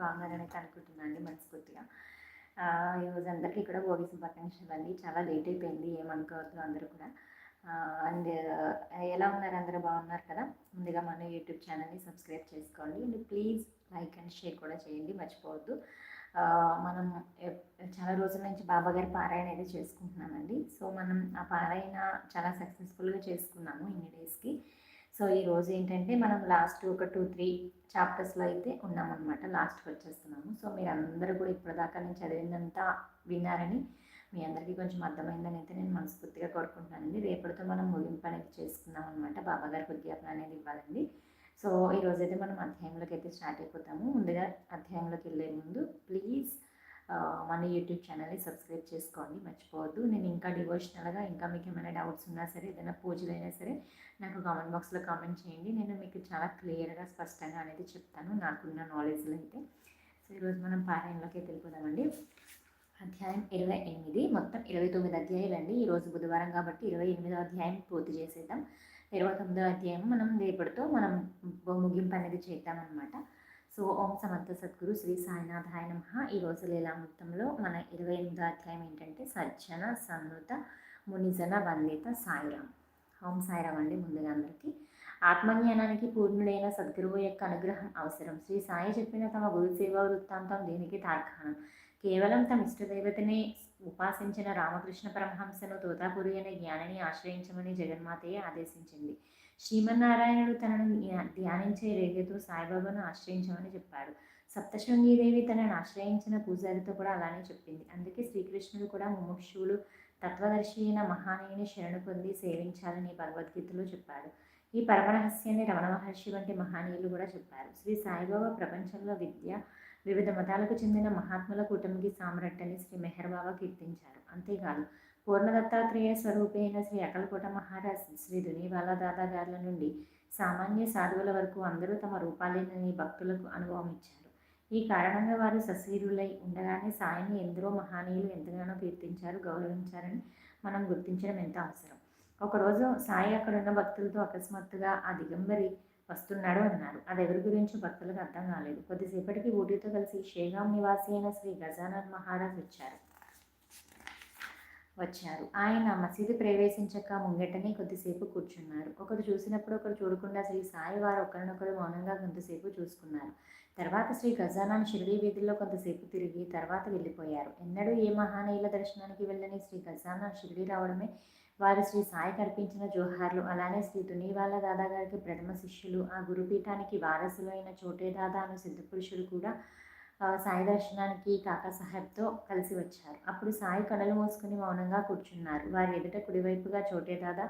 బాగున్నారని అయితే అనుకుంటున్నాను అండి మనస్ఫూర్తిగా ఈరోజు అందరికీ కూడా భోగి శుభాకాంక్షలు అండి. చాలా లేట్ అయిపోయింది ఏమనుకోవద్దు అందరూ కూడా. అండ్ ఎలా ఉన్నారు అందరూ? బాగున్నారు కదా? ముందుగా మన యూట్యూబ్ ఛానల్ని సబ్స్క్రైబ్ చేసుకోండి. And please like and share కూడా చేయండి మర్చిపోవద్దు. మనం చాలా రోజుల నుంచి బాబా గారి పారాయణ అయితే చేసుకుంటున్నామండి. సో మనం ఆ పారాయణ చాలా సక్సెస్ఫుల్గా చేసుకున్నాము ఇన్ని డేస్కి. సో ఈరోజు ఏంటంటే మనం లాస్ట్ ఒక టూ త్రీ చాప్టర్స్లో అయితే ఉన్నామన్నమాట. లాస్ట్కి వచ్చేస్తున్నాము సో మీరు అందరూ కూడా ఇప్పటిదాకా నేను చదివిందంతా విన్నారని మీ అందరికీ కొంచెం అర్థమైందని అయితే నేను మనస్ఫూర్తిగా కోరుకుంటున్నానండి. రేపటితో మనం ముగింపు అనేది చేసుకున్నాం అనమాట బాబా గారికి విజ్ఞాపన అనేది ఇవ్వాలండి. సో ఈరోజైతే మనం అధ్యాయంలోకి అయితే స్టార్ట్ అయిపోతాము. ముందుగా అధ్యాయంలోకి వెళ్ళే ముందు ప్లీజ్ మన యూట్యూబ్ ఛానల్ని సబ్స్క్రైబ్ చేసుకోండి మర్చిపోవద్దు. నేను ఇంకా డివోషనల్గా ఇంకా మీకు ఏమైనా డౌట్స్ ఉన్నా సరే ఏదైనా పూజలైనా సరే నాకు కామెంట్ బాక్స్లో కామెంట్ చేయండి. నేను మీకు చాలా క్లియర్గా స్పష్టంగా అనేది చెప్తాను నాకున్న నాలెడ్జ్లో అయితే. సో ఈరోజు మనం పారాయణలోకి వెళ్ళిపోదామండి. అధ్యాయం ఇరవై ఎనిమిది. మొత్తం ఇరవై తొమ్మిది అధ్యాయాలు అండి ఈరోజు బుధవారం కాబట్టి ఇరవై ఎనిమిదో అధ్యాయం పూర్తి చేసేద్దాం. ఇరవై తొమ్మిదో అధ్యాయం మనం రేపటితో మనం ముగింపు అనేది చేద్దామన్నమాట. సో ఓం సమర్థ సద్గురు శ్రీ సాయినాథాయ నమ. ఈరోజు లీలామృతంలో మన ఇరవై ఎనిమిదో అధ్యాయం ఏంటంటే సజ్జన సన్నత మునిజన వందిత సాయిరామ్. ఓం సాయిరామ్ అండి ముందుగా అందరికీ. ఆత్మజ్ఞానానికి పూర్ణుడైన సద్గురువు యొక్క అనుగ్రహం అవసరం. శ్రీ సాయి చెప్పిన తమ గురు సేవా వృత్తాంతం దీనికి తార్కాణం. కేవలం తమ ఇష్టదైవతనే ఉపాసించిన రామకృష్ణ పరమహంసను తోతాపురి అనే జ్ఞానిని ఆశ్రయించమని జగన్మాతయే ఆదేశించింది. శ్రీమన్నారాయణుడు తనను ధ్యానించే రేగతో సాయిబాబాను ఆశ్రయించమని చెప్పాడు. సప్తశృంగీదేవి తనను ఆశ్రయించిన పూజారితో కూడా అలానే చెప్పింది. అందుకే శ్రీకృష్ణుడు కూడా ముముక్షువులు తత్వదర్శి అయిన మహానీయుని శరణు పొంది సేవించాలని భగవద్గీతలో చెప్పాడు. ఈ పరమరహస్యాన్ని రమణ మహర్షి వంటి మహానీయులు కూడా చెప్పారు. శ్రీ సాయిబాబా ప్రపంచంలో విద్య వివిధ మతాలకు చెందిన మహాత్ముల కూటమికి సామ్రట్టని శ్రీ మెహర్ బాబా కీర్తించారు. అంతేకాదు పూర్ణదత్తాత్రేయ స్వరూపైన శ్రీ అకలకోట మహారాజ్ శ్రీ దునివాల దాదాగారుల నుండి సామాన్య సాధువుల వరకు అందరూ తమ రూపాలేనని భక్తులకు అనుభవం ఇచ్చారు. ఈ కారణంగా వారు సశీరులై ఉండగానే సాయిని ఎందరో మహానీయులు ఎంతగానో కీర్తించారు గౌరవించారని మనం గుర్తించడం ఎంత అవసరం. ఒకరోజు సాయి అక్కడున్న భక్తులతో అకస్మాత్తుగా ఆ దిగంబరి వస్తున్నాడు అన్నారు. అది ఎవరి గురించి భక్తులకు అర్థం కాలేదు. కొద్దిసేపటికి ఊటీతో కలిసి షేగాం నివాసి అయిన శ్రీ గజానన్ మహారాజ్ వచ్చారు. వచ్చారు. ఆయన మసీదు ప్రవేశించక ముంగటనే కొద్దిసేపు కూర్చున్నారు. ఒకరు చూసినప్పుడు ఒకరు చూడకుండా శ్రీ సాయి వారు ఒకరినొకరు మౌనంగా కొంతసేపు చూసుకున్నారు. తర్వాత శ్రీ గజానాన్ షిరిడి వీధుల్లో కొంతసేపు తిరిగి తర్వాత వెళ్ళిపోయారు. ఎన్నడూ ఏ మహానీయుల దర్శనానికి వెళ్ళని శ్రీ ఖజానా షిరిడి రావడమే వారు శ్రీ సాయి కల్పించిన జోహార్లు. అలానే శ్రీ తునివాల దాదా గారికి ప్రథమ శిష్యులు ఆ గురుపీఠానికి వారసులు అయిన చోటే దాదా అను సిద్ధపురుషులు కూడా సాయి దర్శనానికి కాకా సాహెబ్తో కలిసి వచ్చారు. అప్పుడు సాయి కళలు మోసుకుని మౌనంగా కూర్చున్నారు. వారి ఎదుట కుడివైపుగా చోటే దాదా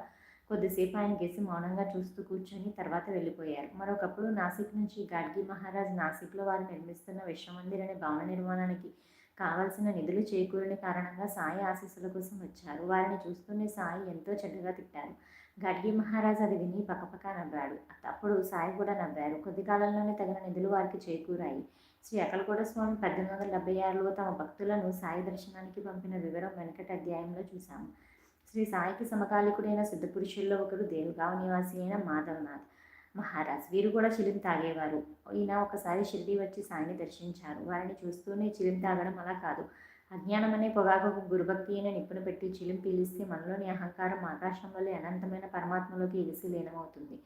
కొద్దిసేపు ఆయన గేసి మౌనంగా చూస్తూ కూర్చొని తర్వాత వెళ్ళిపోయారు. మరొకప్పుడు నాసిక్ నుంచి గాడ్గి మహారాజ్ నాసిక్లో వారు నిర్మిస్తున్న విశ్వమందిర్ అనే భవన నిర్మాణానికి కావలసిన నిధులు చేకూరని కారణంగా సాయి ఆశీస్సుల కోసం వచ్చారు. వారిని చూస్తూనే సాయి ఎంతో చెడ్డగా తిట్టారు. గడ్గి మహారాజ్ అది విని పక్కపక్క నవ్వాడు. అప్పుడు సాయి కూడా నవ్వారు. కొద్ది కాలంలోనే తగిన నిధులు వారికి చేకూరాయి. శ్రీ అకలకోట స్వామి పద్దెనిమిది వందల డెబ్బై ఆరులో తమ భక్తులను సాయి దర్శనానికి పంపిన వివరం వెనకటి అధ్యాయంలో చూశాము. శ్రీ సాయికి సమకాలికుడైన సిద్ధపురుషుల్లో ఒకరు దేవగావ్ నివాసి అయిన మాధవనాథ్ మహారాజ్. వీరు కూడా చిలిం తాగేవారు. ఈయన ఒకసారి షిరిడి వచ్చి సాయిని దర్శించారు. వారిని చూస్తూనే చిలిం తాగడం అలా కాదు. అజ్ఞానం అనే పొగాకు గురుభక్తి అయిన నిప్పును పెట్టి చిలిం పీలిస్తే మనలోని అహంకారం ఆకాశం వల్ల అనంతమైన పరమాత్మలోకి ఎగిసి లీనమవుతుంది.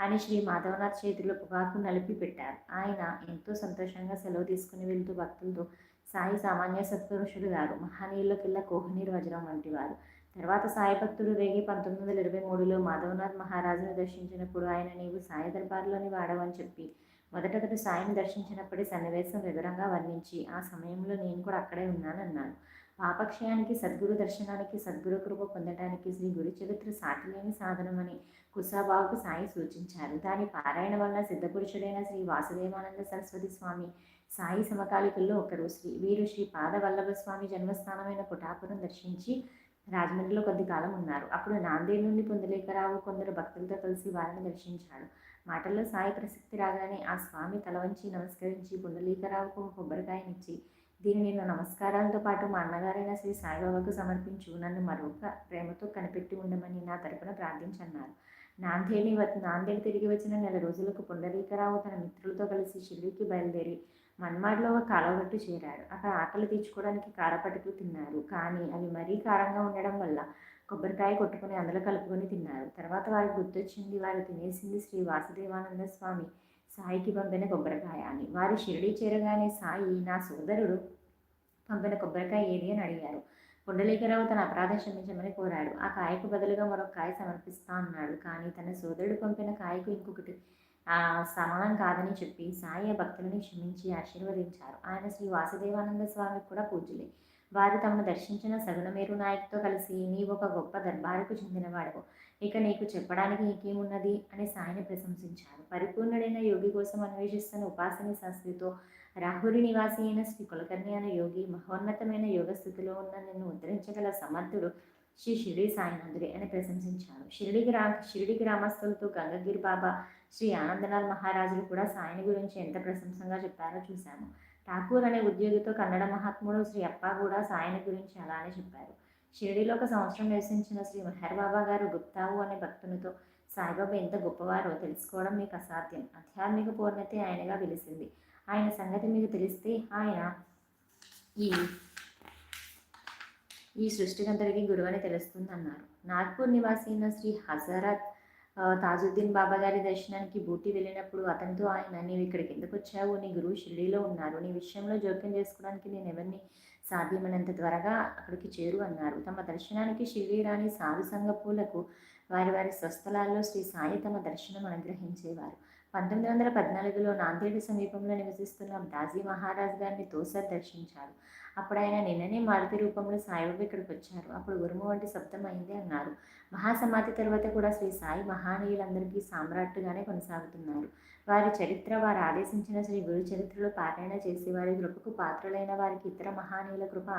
అని శ్రీ మాధవనాథ్ చేతిలో పొగాకు నలిపి పెట్టారు. ఆయన ఎంతో సంతోషంగా సెలవు తీసుకుని వెళ్తూ భక్తులతో సాయి సామాన్య సత్పురుషుడు గారు మహనీయులకెల్లా కోహనీర్ వజ్రం వంటి వారు తర్వాత సాయి భక్తుడు రేగి పంతొమ్మిది వందల ఇరవై మూడులో మాధవనాథ్ మహారాజును దర్శించినప్పుడు ఆయన నీవు సాయి దర్బార్లోని వాడవని చెప్పి మొదటగట సాయిని దర్శించినప్పటి సన్నివేశం వివరంగా వర్ణించి ఆ సమయంలో నేను కూడా అక్కడే ఉన్నానన్నాను పాపక్షయానికి సద్గురు దర్శనానికి సద్గురు కృప పొందడానికి శ్రీ గురు చరిత్ర సాటిలేని సాధనమని కుసాబాబుకు సాయి సూచించారు. దాని పారాయణ వల్ల సిద్ధపురుషుడైన శ్రీ వాసుదేవానంద సరస్వతి స్వామి సాయి సమకాలికుల్లో ఒకరు శ్రీ వీరు శ్రీ పాదవల్లభ స్వామి జన్మస్థానమైన పుటాపురం దర్శించి రాజమండ్రిలో కొద్ది కాలం ఉన్నారు. అప్పుడు నాందేడ్ నుండి పొందలేకరావు కొందరు భక్తులతో కలిసి వారిని దర్శించాడు. మాటల్లో సాయి ప్రసక్తి రాగానే ఆ స్వామి తల వంచి నమస్కరించి పుండలీకరావుకు కొబ్బరికాయనిచ్చి దీన్ని నేను నమస్కారాలతో పాటు మా అన్నగారైన శ్రీ సాయిబాబాకు సమర్పించు నన్ను మరొక ప్రేమతో కనిపెట్టి ఉండమని నా తరపున ప్రార్థించన్నారు. నాందేడి నాందేడి తిరిగి వచ్చిన నెల రోజులకు పుండరీకరావు తన మిత్రులతో కలిసి షిరిడికి బయలుదేరి మన్మాడ్లో ఒక కాలవగట్టు చేరాడు. అక్కడ ఆకలి తీర్చుకోవడానికి కారపట్టుకు తిన్నారు. కానీ అవి మరీ కారంగా ఉండడం వల్ల కొబ్బరికాయ కొట్టుకుని అందులో కలుపుకొని తిన్నారు. తర్వాత వారికి గుర్తొచ్చింది వారు తినేసింది శ్రీ వాసుదేవానంద స్వామి సాయికి పంపిన కొబ్బరికాయ అని వారి షిరిడి చేరగానే సాయి నా సోదరుడు పంపిన కొబ్బరికాయ ఏది అని అడిగారు పుండలీకరావు తన అపరాధం క్షమించమని కోరాడు ఆ కాయకు బదులుగా మరొక కాయ సమర్పిస్తా అన్నాడు కానీ తన సోదరుడు పంపిన కాయకు ఇంకొకటి సమానం కాదని చెప్పి సాయి భక్తులని క్షమించి ఆశీర్వదించారు ఆయన శ్రీ వాసుదేవానంద స్వామికి కూడా పూజలే వారు తమను దర్శించిన సగుణమేరు నాయకుతో కలిసి నీవు ఒక గొప్ప దర్బారుకు చెందినవాడు ఇక నీకు చెప్పడానికి నీకేమున్నది? అని సాయిని ప్రశంసించారు. పరిపూర్ణుడైన యోగి కోసం అన్వేషిస్తున్న ఉపాసని శాస్త్రితో రాహురి నివాసి అయిన శ్రీ కులకర్ణి అనే యోగి మహోన్నతమైన యోగ స్థితిలో ఉన్న నిన్ను ఉద్ధరించగల సమర్థుడు శ్రీ షిరిడి సాయినాథుడే అని ప్రశంసించారు. షిరిడి గ్రా షిరిడి గ్రామస్తులతో గంగగిరి బాబా శ్రీ ఆనందలాల్ మహారాజులు కూడా సాయిని గురించి ఎంత ప్రశంసంగా చెప్పారో చూశాము. ఠాకూర్ అనే ఉద్యోగితో కన్నడ మహాత్ముడు శ్రీ అప్ప కూడా సాయని గురించి అలానే చెప్పారు. షిరిడీలో ఒక సంవత్సరం నివసించిన శ్రీ మెహర్ బాబా గారు గుప్తావు అనే భక్తునితో సాయిబాబా ఎంత గొప్పవారో? తెలుసుకోవడం మీకు అసాధ్యం. ఆధ్యాత్మిక పూర్ణతే ఆయనగా పిలిచింది ఆయన సంగతి మీకు తెలిస్తే ఆయన ఈ ఈ సృష్టికంతటికి గురువని తెలుస్తుంది అన్నారు నాగ్పూర్ నివాసి అయిన శ్రీ హజరత్ తాజుద్దీన్ బాబా గారి దర్శనానికి బూటి వెళ్ళినప్పుడు అతనితో ఆయన నీవు ఇక్కడికి ఎందుకు వచ్చావు? నీ గురువు షిల్లీలో ఉన్నారు. నీ విషయంలో జోక్యం చేసుకోవడానికి నేను ఎవరిని సాధ్యమైనంత త్వరగా అక్కడికి చేరు అన్నారు. తమ దర్శనానికి షిల్లీ రాణి సాధు సంగపూలకు వారి వారి స్వస్థలాల్లో శ్రీ సాయి తమ దర్శనం అనుగ్రహించేవారు. పంతొమ్మిది వందల పద్నాలుగులో నాందేడు సమీపంలో నివసిస్తున్న దాజీ మహారాజ్ గారిని తోసర్ దర్శించారు. అప్పుడు ఆయన నిన్ననే మారుతి రూపంలో సాయిబాబు ఇక్కడికి వచ్చారు. అప్పుడు ఉరుము వంటి శబ్దం అయింది అన్నారు. మహాసమాధి తర్వాత కూడా శ్రీ సాయి మహానీయులందరికీ సామ్రాట్టుగానే కొనసాగుతున్నారు. వారి చరిత్ర వారు ఆదేశించిన శ్రీ గురు చరిత్రలో పారాయణ చేసి వారి కృపకు పాత్రులైన వారికి ఇతర మహానీయుల కృప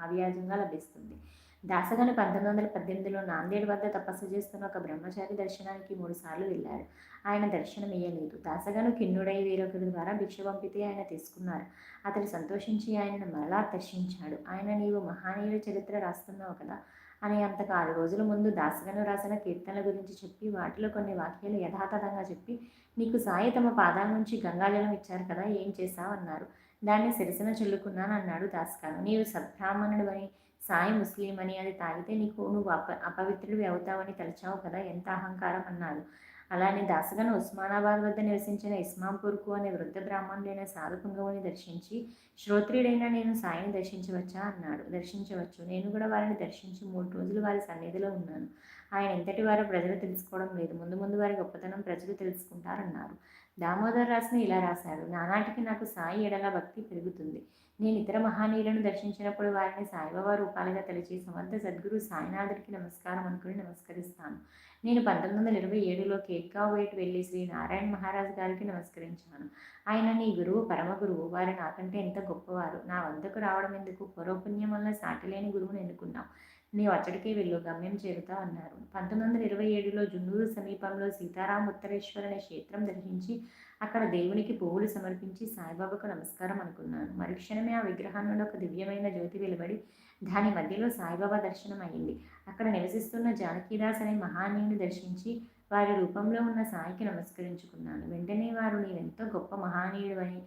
అవ్యాజంగా లభిస్తుంది. దాసగాను పంతొమ్మిది వందల పద్దెనిమిదిలో నాందేడ్ వద్ద తపస్సు చేస్తున్న ఒక బ్రహ్మచారి దర్శనానికి మూడు సార్లు వెళ్ళాడు. ఆయన దర్శనం ఇయ్యలేదు దాసగాను కిన్నుడై వేరొకరి ద్వారా భిక్ష పంపితే ఆయన తీసుకున్నారు. అతడు సంతోషించి ఆయనను మరలా దర్శించాడు. ఆయన నీవు మహానీయుల చరిత్ర రాస్తున్నావు కదా అని అంతకు ఆరు రోజుల ముందు దాసగను రాసిన కీర్తనల గురించి చెప్పి వాటిలో కొన్ని వాక్యాలు యథాతథంగా చెప్పి నీకు సాయి తమ పాదాల నుంచి గంగాజలం ఇచ్చారు కదా! ఏం చేశావు అన్నారు. దాన్ని సిరసన చల్లుకున్నాను అన్నాడు దాసగాను. నీవు సద్బ్రాహ్మణుడు అని సాయి ముస్లిం అని అది తాగితే నీకు నువ్వు అప అపవిత్రుడివి అవుతావని తలచావు కదా ఎంత అహంకారం అన్నాడు. అలానే దాసగను ఉస్మానాబాద్ వద్ద నివసించిన ఇస్మాంపూర్కు అనే వృద్ధ బ్రాహ్మణుడైన సాధుపుంగవుని దర్శించి శ్రోత్రియుడైన నేను సాయిని దర్శించవచ్చా? అన్నాడు. దర్శించవచ్చు. నేను కూడా వారిని దర్శించి మూడు రోజులు వారి సన్నిధిలో ఉన్నాను. ఆయన ఎంతటి వారో ప్రజలు తెలుసుకోవడం లేదు. ముందు ముందు వారి గొప్పతనం ప్రజలు తెలుసుకుంటారన్నారు. దామోదర్ రాసిన ఇలా రాశారు నానాటికి నాకు సాయి ఎడల భక్తి పెరుగుతుంది. నేను ఇతర మహానీయులను దర్శించినప్పుడు వారిని సాయిబాబా రూపాలుగా తలచి సమర్థ సద్గురు సాయినాథుడికి నమస్కారం అనుకుని నమస్కరిస్తాను. నేను పంతొమ్మిది వందల ఇరవై ఏడులో కేట్కావ్ వైట్ వెళ్ళి శ్రీ నారాయణ మహారాజ్ గారికి నమస్కరించాను. ఆయన నీ గురువు పరమ గురువు వారు నాకంటే ఎంత గొప్పవారు? నా వద్దకు రావడం ఎందుకు? పూర్వపుణ్యం వల్ల సాటిలేని గురువుని ఎన్నుకున్నావు? నీ అచ్చడికే వెళ్ళు గమ్యం చేరుతా అన్నారు. పంతొమ్మిది వందల ఇరవై ఏడులో జున్నూరు సమీపంలో సీతారాం ఉత్తరేశ్వర్ అనే క్షేత్రం దర్శించి అక్కడ దేవునికి పువ్వులు సమర్పించి సాయిబాబాకు నమస్కారం అనుకున్నాను. మరుక్షణమే ఆ విగ్రహం ఒక దివ్యమైన జ్యోతి వెలువడి దాని మధ్యలో సాయిబాబా దర్శనం అయింది. అక్కడ నివసిస్తున్న జానకీదాస్ అనే మహానీయుని దర్శించి వారి రూపంలో ఉన్న సాయికి నమస్కరించుకున్నాను. వెంటనే వారు నీవెంతో గొప్ప మహానీయుడు అని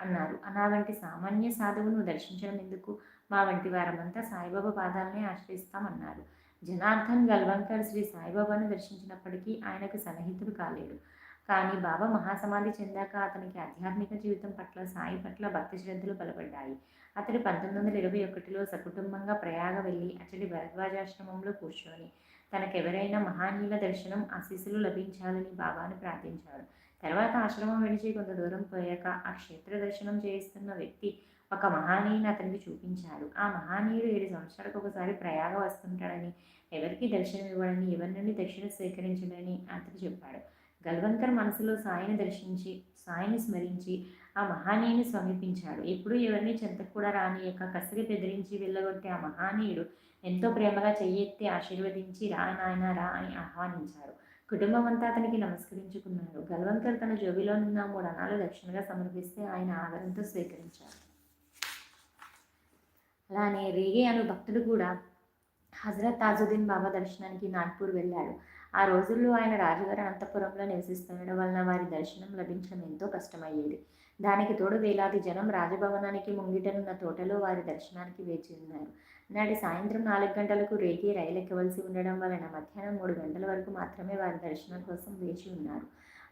అన్నారు. నా వంటి సామాన్య సాధువును దర్శించడం ఎందుకు? మా వంటి వారమంతా సాయిబాబా పాదాలనే ఆశ్రయిస్తామన్నారు. జనార్దన్ గల్వంకర్ శ్రీ సాయిబాబాను దర్శించినప్పటికీ ఆయనకు సన్నిహితుడు కాలేడు కానీ బాబా మహాసమాధి చెందాక అతనికి ఆధ్యాత్మిక జీవితం పట్ల సాయి పట్ల భక్తి శ్రద్ధలు బలపడ్డాయి. అతడు పంతొమ్మిది వందల ఇరవై ఒకటిలో సకుటుంబంగా ప్రయాగ వెళ్ళి అతడి భరద్వాజాశ్రమంలో కూర్చొని తనకెవరైనా మహానీయుల దర్శనం ఆశీస్సులు లభించాలని బాబాను ప్రార్థించాడు. తర్వాత ఆశ్రమం విడిచి కొంత దూరం పోయాక ఆ క్షేత్ర దర్శనం చేయిస్తున్న వ్యక్తి ఒక మహానీయుని అతనికి చూపించాడు. ఆ మహానీయుడు ఏడు సంవత్సరాలకు ఒకసారి ప్రయాగ వస్తుంటాడని ఎవరికి దర్శనం ఇవ్వడని ఎవరి నుండి దక్షిణ స్వీకరించడని అతడు చెప్పాడు. గల్వంకర్ మనసులో సాయిని దర్శించి సాయిని స్మరించి ఆ మహానీయుని సమీపించాడు. ఎప్పుడు ఎవరిని చెంతకు కూడా రాని యొక్క కసిరి బెదిరించి వెళ్ళగొట్టే ఆ మహానీయుడు ఎంతో ప్రేమగా చెయ్యెత్తి ఆశీర్వదించి రా నాయన రా అని ఆహ్వానించారు. కుటుంబం అంతా అతనికి నమస్కరించుకున్నారు. గల్వంకర్ తన జోబిలో ఉన్న మూడు అనాలు దక్షిణగా సమర్పిస్తే ఆయన ఆదరంతో స్వీకరించారు. అలానే రేగే అను భక్తుడు కూడా హజరత్ తాజుద్దీన్ బాబా దర్శనానికి నాగ్పూర్ వెళ్ళాడు. ఆ రోజుల్లో ఆయన రాజుగారి అనంతపురంలో నివసిస్తుండడం వలన వారి దర్శనం లభించడం ఎంతో కష్టమయ్యేది. దానికి తోడు వేలాది జనం రాజభవనానికి ముంగిటనున్న తోటలో వారి దర్శనానికి వేచి ఉన్నారు. నాటి సాయంత్రం నాలుగు గంటలకు రేగి రైలు ఎక్కవలసి ఉండడం వలన మధ్యాహ్నం మూడు గంటల వరకు మాత్రమే వారి దర్శనం కోసం వేచి ఉన్నారు.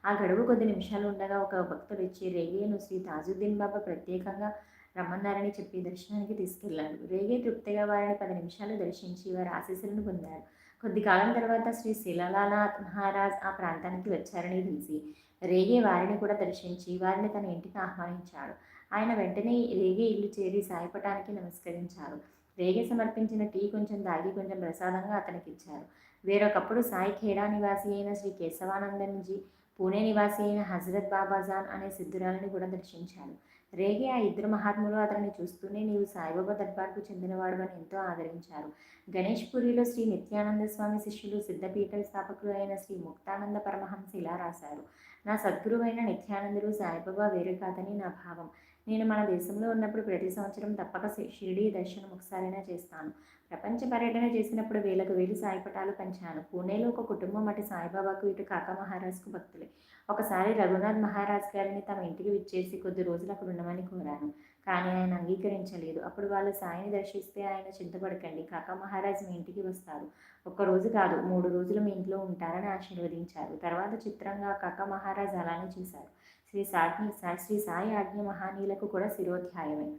ఆ గడువు కొద్ది నిమిషాలు ఉండగా ఒక భక్తుడు ఇచ్చి రేగేను శ్రీ తాజుద్దీన్ బాబా ప్రత్యేకంగా రమ్మన్నారని చెప్పి దర్శనానికి తీసుకెళ్ళాడు. రేగే తృప్తిగా వారిని పది నిమిషాలు దర్శించి వారి ఆశీస్సులను పొందారు. కొద్ది కాలం తర్వాత శ్రీ శిలలానాథ్ మహారాజ్ ఆ ప్రాంతానికి వచ్చారని తెలిసి రేగే వారిని కూడా దర్శించి వారిని తన ఇంటికి ఆహ్వానించాడు. ఆయన వెంటనే రేగే ఇల్లు చేరి సాయపటానికి నమస్కరించారు. రేగే సమర్పించిన టీ కొంచెం దాగి కొంచెం ప్రసాదంగా అతనికి ఇచ్చారు వేరొకప్పుడు సాయి ఖేడా నివాసి అయిన శ్రీ కేశవానందన్జీ పూణే నివాసి అయిన హజరత్ బాబాజాన్ అనే సిద్ధురాలని కూడా దర్శించాడు రేగి ఆ ఇద్దరు మహాత్ములు అతన్ని చూస్తూనే నీవు సాయిబాబా దర్బార్కు చెందినవాడు అని ఎంతో ఆదరించారు. గణేష్ పురిలో శ్రీ నిత్యానంద స్వామి శిష్యులు సిద్ధపీఠ స్థాపకులు అయిన శ్రీ ముక్తానంద పరమహంస ఇలా రాశారు. నా సద్గురువైన నిత్యానందుడు సాయిబాబా వేరే కాదని నా భావం. నేను మన దేశంలో ఉన్నప్పుడు ప్రతి సంవత్సరం తప్పక షిరిడీ దర్శనం ఒకసారైనా చేస్తాను. ప్రపంచ పర్యటన చేసినప్పుడు వేలకు వేలు సాయిపటాలు పంచాను. పూణేలో ఒక కుటుంబం అటు సాయిబాబాకు ఇటు కాకా మహారాజ్కు భక్తులే. ఒకసారి రఘునాథ్ మహారాజ్ గారిని తమ ఇంటికి విచ్చేసి కొద్ది రోజులు అక్కడ ఉండమని కోరాను. కానీ ఆయన అంగీకరించలేదు. అప్పుడు వాళ్ళు సాయిని దర్శిస్తే ఆయన చింతపడకండి. కాకా మహారాజ్ మీ ఇంటికి వస్తారు. ఒక్క రోజు కాదు మూడు రోజులు మీ ఇంట్లో ఉంటారని ఆశీర్వదించారు. తర్వాత చిత్రంగా కాకా మహారాజ్ అలానే చేశారు. శ్రీ సాయి శ్రీ సాయి ఆజ్ఞ మహానీయులకు కూడా శిరోధ్యాయమే.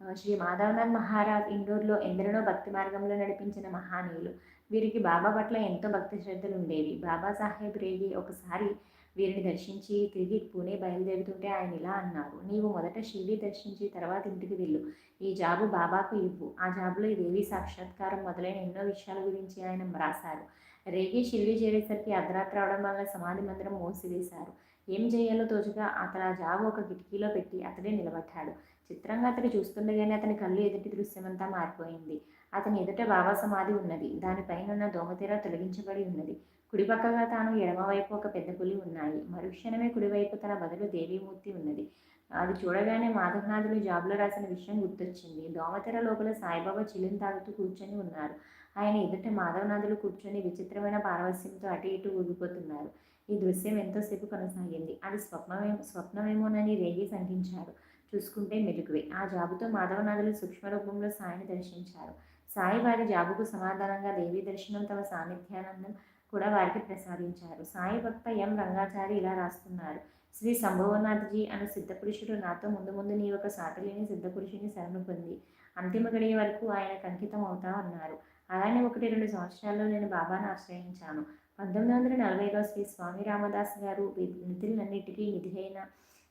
శ్రీ మాధవనాథ్ మహారాజ్ ఇండోర్లో ఎందరినో భక్తి మార్గంలో నడిపించిన మహానీయులు. వీరికి బాబా పట్ల ఎంతో భక్తి శ్రద్ధలు ఉండేవి. బాబాసాహెబ్ రేగి ఒకసారి వీరిని దర్శించి తిరిగి పూణే బయలుదేరుతుంటే ఆయన ఇలా అన్నారు నీవు మొదట శివి దర్శించి తర్వాత ఇంటికి వెళ్ళు. ఈ జాబు బాబాకు ఇవ్వు. ఆ జాబులో దేవి సాక్షాత్కారం మొదలైన ఎన్నో విషయాల గురించి ఆయన రాశారు రేగి షిరిడి చేరేసరికి అర్ధరాత్రి అవడం వల్ల సమాధి మందిరం మూసివేశారు. ఏం చేయాలో తోచుగా అతను ఆ జాబు ఒక కిటికీలో పెట్టి అతడే నిలబడ్డాడు. చిత్రంగా అతడు చూస్తుండగానే అతని కళ్ళు ఎదుటి దృశ్యమంతా మారిపోయింది. అతని ఎదుట బాబా సమాధి ఉన్నది. దానిపైన ఉన్న దోమతెర తొలగించబడి ఉన్నది. కుడిపక్కగా తాను ఎడమవైపు ఒక పెద్ద పులి ఉన్నాయి. మరుక్షణమే కుడివైపు తన బదులు దేవీమూర్తి ఉన్నది. అది చూడగానే మాధవనాథులు జాబ్లో రాసిన విషయం గుర్తొచ్చింది. దోమతెర లోపల సాయిబాబా చిలిం తాగుతూ కూర్చొని ఉన్నారు. ఆయన ఎదుట మాధవనాథులు కూర్చొని విచిత్రమైన పారవస్యంతో అటు ఇటు ఊగిపోతున్నారు. ఈ దృశ్యం ఎంతోసేపు కొనసాగింది. అది స్వప్నమే స్వప్నమేమోనని రేగి సంఘించారు చూసుకుంటే మెలుగువే ఆ జాబుతో మాధవనాథులు సూక్ష్మ రూపంలో సాయిని దర్శించారు. సాయి వారి జాబుకు సమాధానంగా దేవీ దర్శనం తమ సాన్నిధ్యానందం కూడా వారికి ప్రసాదించారు. సాయి భక్త ఎం రంగాచారి ఇలా రాస్తున్నారు. శ్రీ సంభవనాథ్జీ అనే సిద్ధపురుషుడు నాతో ముందు ముందు నీ ఒక సాటలేని సిద్ధపురుషుని శరణు పొంది అంతిమ గడియ వరకు ఆయనకు అంకితం అవుతా అన్నారు. అలానే ఒకటి రెండు సంవత్సరాల్లో నేను బాబాను ఆశ్రయించాను. పంతొమ్మిది వందల నలభైలో శ్రీ స్వామి రామదాస్ గారు నిధులన్నిటికీ నిధి అయిన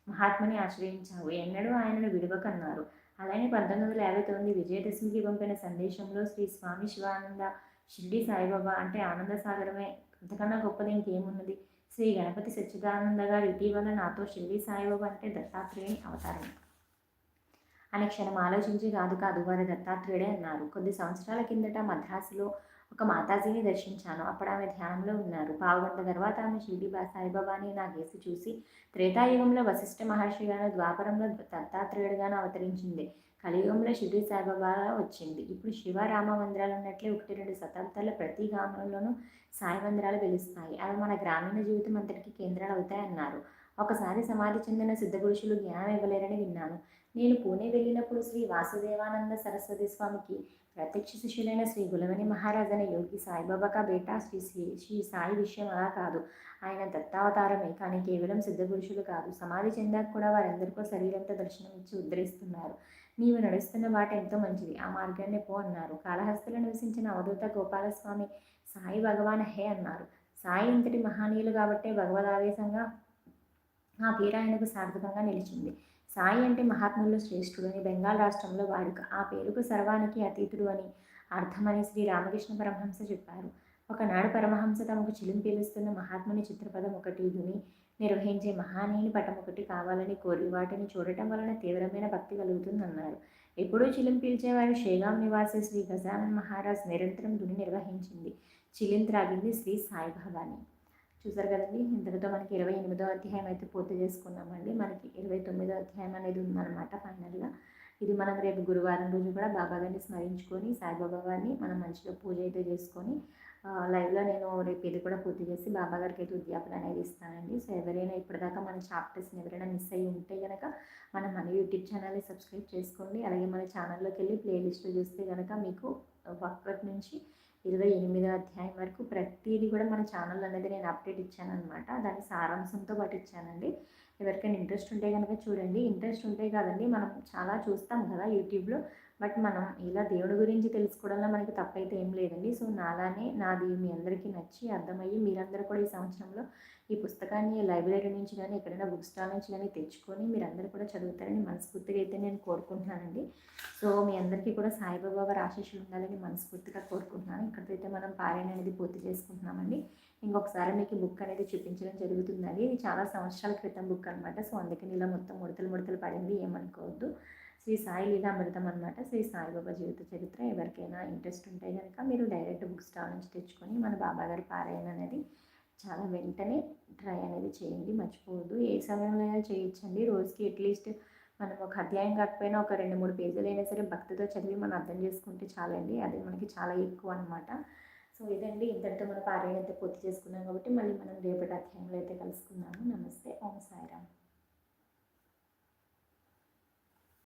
మహాత్మని ఆశ్రయించావు. ఎన్నడూ ఆయనను విడవకన్నారు. అలానే పంతొమ్మిది వందల యాభై తొమ్మిది విజయదశమికి పంపిన సందేశంలో శ్రీ స్వామి శివానంద షిర్డి సాయిబాబా అంటే ఆనంద సాగరమే. అంతకన్నా గొప్పది ఇంకేమున్నది? శ్రీ గణపతి సచ్చిదానంద గారు ఇటీవల నాతో షిర్డి సాయిబాబా అంటే దత్తాత్రేయుని అవతారం అనే క్షణం ఆలోచించి కాదు కాదు వారి దత్తాత్రేయుడే అన్నారు. కొద్ది సంవత్సరాల కిందట మద్రాసులో ఒక మాతాజీని దర్శించాను. అప్పుడు ఆమె ధ్యానంలో ఉన్నారు. పావుగంట తర్వాత ఆమె షిరిడి సాయిబాబాని నా గేసి చూసి త్రేతాయుగంలో వశిష్ఠ మహర్షిగాను ద్వాపరంలో దత్తాత్రేయుడుగాను అవతరించింది. కలియుగంలో షిరిడి సాయిబాబా వచ్చింది. ఇప్పుడు శివ రామ మందిరాలు ఉన్నట్లే ఒకటి రెండు శతాబ్దాల ప్రతి గ్రామంలోనూ సాయి మందిరాలు వెలుస్తాయి. అవి మన గ్రామీణ జీవితం అంతటికి కేంద్రాలు అవుతాయన్నారు. ఒకసారి సమాధి చెందిన సిద్ధపురుషులు జ్ఞానం ఇవ్వలేరని విన్నాను. నేను పూణే వెళ్ళినప్పుడు శ్రీ వాసుదేవానంద సరస్వతి స్వామికి ప్రత్యక్ష శిష్యులైన శ్రీ గులవని మహారాజ్ అనే యోగి సాయిబాబాకా బేటా శ్రీ శ్రీ శ్రీ సాయి విషయం అలా కాదు. ఆయన దత్తావతారమే కానీ కేవలం సిద్ధపురుషులు కాదు. సమాధి చెందాక కూడా వారందరికీ శరీరంతో దర్శనం ఇచ్చి ఉద్ధరిస్తున్నారు. నీవు నడుస్తున్న బాట ఎంతో మంచిది. ఆ మార్గాన్ని పో అన్నారు. కాళహస్తిలో నివసించిన అవధూత గోపాలస్వామి సాయి భగవాన్ హే అన్నారు. సాయి ఇంతటి మహనీయులు కాబట్టే భగవదావేశంగా ఆ పేరు ఆయనకు సార్థకంగా నిలిచింది. సాయి అంటే మహాత్ముల్లో శ్రేష్ఠుడు అని బెంగాల్ రాష్ట్రంలో వాడుక. ఆ పేరుకు సర్వానికి అతీతుడు అని అర్థమని శ్రీ రామకృష్ణ పరమహంస చెప్పారు. ఒకనాడు పరమహంస తమకు చిలుం పీలుస్తున్న మహాత్ముని చిత్రపదం ఒకటి దుని నిర్వహించే మహానీయుని పటం ఒకటి కావాలని కోరి వాటిని చూడటం వలన తీవ్రమైన భక్తి కలుగుతుందన్నారు. ఎప్పుడూ చిలిం పీల్చేవారు షేగాం నివాసి శ్రీ గజానన్ మహారాజ్ నిరంతరం దుని నిర్వహించింది. చిలిం త్రాగింది శ్రీ సాయిబాబాని చూసారు కదండి ఇంతటితో మనకి ఇరవై ఎనిమిదో అధ్యాయం అయితే పూర్తి చేసుకున్నామండి. మనకి ఇరవై తొమ్మిదో అధ్యాయం అనేది ఉందన్నమాట ఫైనల్గా. ఇది మనం రేపు గురువారం రోజు కూడా బాబా గారిని స్మరించుకొని సాయిబాబా గారిని మనం మంచిగా పూజ అయితే చేసుకొని లైవ్లో నేను రేపు ఇది కూడా పూర్తి చేసి బాబా గారికి అయితే ఉద్యాపన అనేది ఇస్తానండి. సో ఎవరైనా ఇప్పటిదాకా మన చాప్టర్స్ని ఎవరైనా మిస్ అయ్యి ఉంటే కనుక మనం మన యూట్యూబ్ ఛానల్ని సబ్స్క్రైబ్ చేసుకోండి. అలాగే మన ఛానల్లోకి వెళ్ళి ప్లేలిస్ట్లో చూస్తే కనుక మీకు ఒక్కటి నుంచి ఇరవై ఎనిమిదో అధ్యాయం వరకు ప్రతిదీ కూడా మన ఛానల్ అనేది నేను అప్డేట్ ఇచ్చాను అనమాట దాని సారాంశంతో పాటు ఇచ్చానండి. ఎవరికైనా ఇంట్రెస్ట్ ఉంటే కనుక చూడండి. ఇంట్రెస్ట్ ఉంటే కాదండి మనం చాలా చూస్తాం కదా యూట్యూబ్లో. బట్ మనం ఇలా దేవుడి గురించి తెలుసుకోవడంలో మనకి తప్పైతే ఏం లేదండి. సో నాలానే నాది మీ అందరికీ నచ్చి అర్థమయ్యి మీరందరూ కూడా ఈ సంవత్సరంలో ఈ పుస్తకాన్ని లైబ్రరీ నుంచి కానీ ఎక్కడైనా బుక్ స్టాల్ నుంచి కానీ తెచ్చుకొని మీరందరూ కూడా చదువుతారని మనస్ఫూర్తిగా అయితే నేను కోరుకుంటున్నానండి. సో మీ అందరికీ కూడా సాయిబాబా వారి ఆశీస్సులు ఉండాలని మనస్ఫూర్తిగా కోరుకుంటున్నాను. ఇక్కడైతే మనం పారాయణ అనేది పూర్తి చేసుకుంటున్నామండి. ఇంకొకసారి మీకు బుక్ అనేది చూపించడం జరుగుతుందండి. ఇది చాలా సంవత్సరాల క్రితం బుక్ అనమాట సో అందుకని ఇలా మొత్తం ముడతలు ముడతలు పడింది ఏమనుకోవద్దు. శ్రీ సాయి లీలామృతం అనమాట శ్రీ సాయిబాబా జీవిత చరిత్ర. ఎవరికైనా ఇంట్రెస్ట్ ఉంటే కనుక మీరు డైరెక్ట్ బుక్ స్టాల్ నుంచి తెచ్చుకొని మన బాబాగారి పారాయణ అనేది చాలా వెంటనే ట్రై అనేది చేయండి. మర్చిపోవద్దు. ఏ సమయంలో అయినా చేయొచ్చండి. రోజుకి అట్లీస్ట్ మనం ఒక అధ్యాయం కాకపోయినా ఒక రెండు మూడు పేజీలు అయినా సరే భక్తితో చదివి మనం అర్థం చేసుకుంటే చాలండి. అది మనకి చాలా ఎక్కువ అనమాట సో ఇదండి. ఇంతటితో మన పారాయణ అయితే పూర్తి చేసుకున్నాం కాబట్టి మళ్ళీ మనం రేపటి అధ్యాయంలో అయితే కలుసుకుందాము. నమస్తే. ఓం సాయిరామ్.